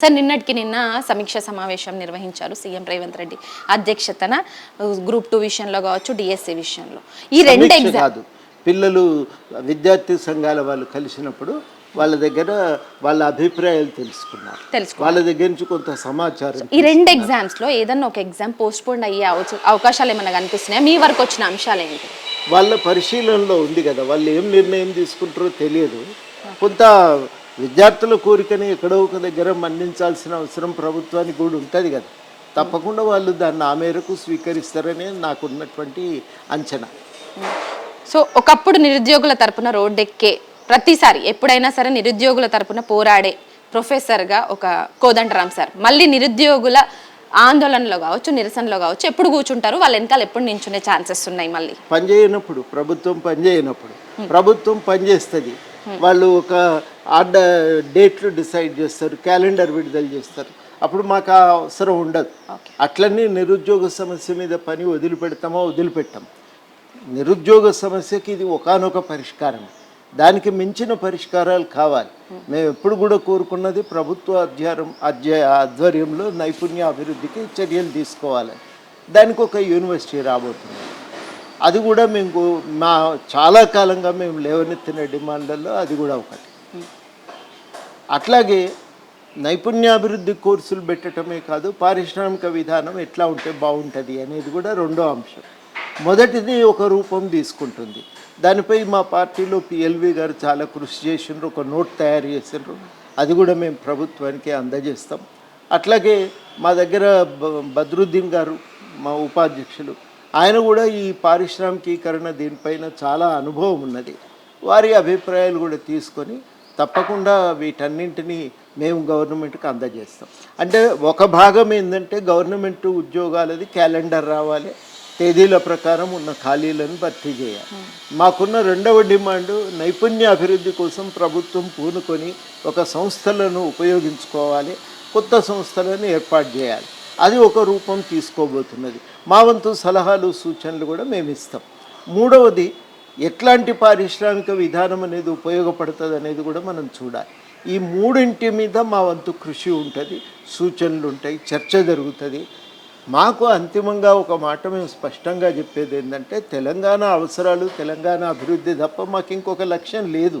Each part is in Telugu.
సార్ నిన్నటికి నిన్న సమీక్ష సమావేశం నిర్వహించారు సీఎం రేవంత్ రెడ్డి అధ్యక్షతన గ్రూప్ టూ విషయంలో కావచ్చు డిఎస్సి విషయంలో. ఈ రెండు ఎగ్జామ్ కాదు. పిల్లలు విద్యార్థి సంఘాల వాళ్ళు కలిసినప్పుడు వాళ్ళ దగ్గర వాళ్ళ అభిప్రాయాలు తెలుసుకున్నారు. తెలుసుకో వాళ్ళ దగ్గర నుంచి కొంత సమాచారం ఈ రెండు ఎగ్జామ్స్లో ఏదన్నా ఒక ఎగ్జామ్ పోస్ట్ పోన్ అయ్యే అవ- అవకాశాలు ఏమైనా కనిపిస్తున్నాయా? మీ వరకు వచ్చిన అంశాలు ఏంటి? వాళ్ళ పరిశీలనలో ఉంది కదా. వాళ్ళు ఏం నిర్ణయం తీసుకుంటారో తెలియదు. కొంత విద్యార్థుల కోరికని ఎక్కడో ఒక దగ్గర మన్నించాల్సిన అవసరం ప్రభుత్వానికి కూడా ఉంటుంది కదా. తప్పకుండా వాళ్ళు దాన్ని ఆ మేరకు స్వీకరిస్తారని నాకున్నటువంటి అంచనా. సో ఒకప్పుడు నిరుద్యోగుల తరపున రోడ్డెక్కే ప్రతిసారి ఎప్పుడైనా సరే నిరుద్యోగుల తరపున పోరాడే ప్రొఫెసర్గా ఒక కోదండరామ్ సార్. మళ్ళీ నిరుద్యోగుల ఆందోళనలో కావచ్చు నిరసనలో కావచ్చు ఎప్పుడు కూర్చుంటారు? వాళ్ళ వెనకాల ఎప్పుడు నించునే ఛాన్సెస్ ఉన్నాయి మళ్ళీ? పనిచేయనప్పుడు ప్రభుత్వం పనిచేయనప్పుడు. ప్రభుత్వం పనిచేస్తుంది. వాళ్ళు ఒక ఆర్డ డేట్లు డిసైడ్ చేస్తారు క్యాలెండర్ విడుదల చేస్తారు. అప్పుడు మాకు ఆ అవసరం ఉండదు. అట్లనే నిరుద్యోగ సమస్య మీద పని వదిలిపెడతామో వదిలిపెట్టాం. నిరుద్యోగ సమస్యకి ఇది ఒకానొక పరిష్కారం. దానికి మించిన పరిష్కారాలు కావాలి. మేము ఎప్పుడు కూడా కోరుకున్నది ప్రభుత్వ అధ్యారం అధ్య ఆధ్వర్యంలో నైపుణ్య అభివృద్ధికి చర్యలు తీసుకోవాలి. దానికి ఒక యూనివర్సిటీ రాబోతుంది. అది కూడా మేము మా చాలా కాలంగా మేము లేవనెత్తిన డిమాండ్లలో అది కూడా ఒకటి. అట్లాగే నైపుణ్యాభివృద్ధి కోర్సులు పెట్టడమే కాదు పారిశ్రామిక విధానం ఎట్లా ఉంటే బాగుంటుంది అనేది కూడా రెండో అంశం. మొదటిది ఒక రూపం తీసుకుంటుంది. దానిపై మా పార్టీలో పిఎల్వి గారు చాలా కృషి చేసిండ్రు ఒక నోట్ తయారు చేసిండ్రు. అది కూడా మేము ప్రభుత్వానికి అందజేస్తాం. అట్లాగే మా దగ్గర బ- బద్రుద్దీన్ గారు మా ఉపాధ్యక్షులు ఆయన కూడా ఈ పారిశ్రామికీకరణ దీనిపైన చాలా అనుభవం ఉన్నది. వారి అభిప్రాయాలు కూడా తీసుకొని తప్పకుండా వీటన్నింటినీ మేము గవర్నమెంట్కి అందజేస్తాం. అంటే ఒక భాగం ఏంటంటే గవర్నమెంట్ ఉద్యోగాలది క్యాలెండర్ రావాలి తేదీల ప్రకారం ఉన్న ఖాళీలను భర్తీ చేయాలి. మాకున్న రెండవ డిమాండ్ నైపుణ్య అభివృద్ధి కోసం ప్రభుత్వం పూనుకొని ఒక సంస్థలను ఉపయోగించుకోవాలి కొత్త సంస్థలను ఏర్పాటు చేయాలి. అది ఒక రూపం తీసుకోబోతున్నది. మా వంతు సలహాలు సూచనలు కూడా మేము ఇస్తాం మూడవది ఎట్లాంటి పారిశ్రామిక విధానం అనేది ఉపయోగపడుతుంది అనేది కూడా మనం చూడాలి. ఈ మూడింటి మీద మా వంతు కృషి ఉంటుంది సూచనలు ఉంటాయి చర్చ జరుగుతుంది. మాకు అంతిమంగా ఒక మాట మేము స్పష్టంగా చెప్పేది ఏంటంటే తెలంగాణ అవసరాలు తెలంగాణ అభివృద్ధి తప్ప మాకు ఇంకొక లక్ష్యం లేదు.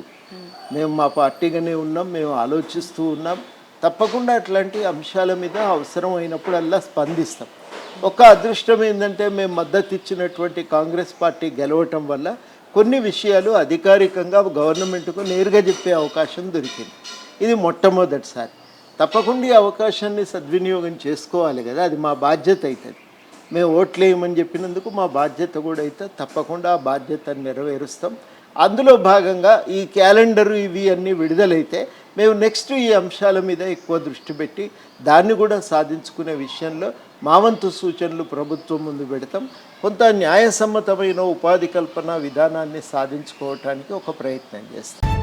మేము మా పార్టీగానే ఉన్నాం మేము ఆలోచిస్తూ ఉన్నాం. తప్పకుండా అట్లాంటి అంశాల మీద అవసరం అయినప్పుడల్లా స్పందిస్తాం. ఒక అదృష్టం ఏంటంటే మేము మద్దతు ఇచ్చినటువంటి కాంగ్రెస్ పార్టీ గెలవటం వల్ల కొన్ని విషయాలు అధికారికంగా గవర్నమెంట్కు నేరుగా చెప్పే అవకాశం దొరికింది. ఇది మొట్టమొదటిసారి. తప్పకుండా ఈ అవకాశాన్ని సద్వినియోగం చేసుకోవాలి కదా అది మా బాధ్యత అవుతుంది మేము ఓట్లేయమని చెప్పినందుకు మా బాధ్యత కూడా అయితే తప్పకుండా ఆ బాధ్యతను నెరవేరుస్తాం. అందులో భాగంగా ఈ క్యాలెండరు ఇవి అన్నీ విడుదలైతే మేము నెక్స్ట్ ఈ అంశాల మీద ఎక్కువ దృష్టి పెట్టి దాన్ని కూడా సాధించుకునే విషయంలో మావంతు సూచనలు ప్రభుత్వం ముందు పెడతాం. కొంత న్యాయసమ్మతమైన ఉపాధి కల్పన విధానాన్ని సాధించుకోవటానికి ఒక ప్రయత్నం చేస్తాం.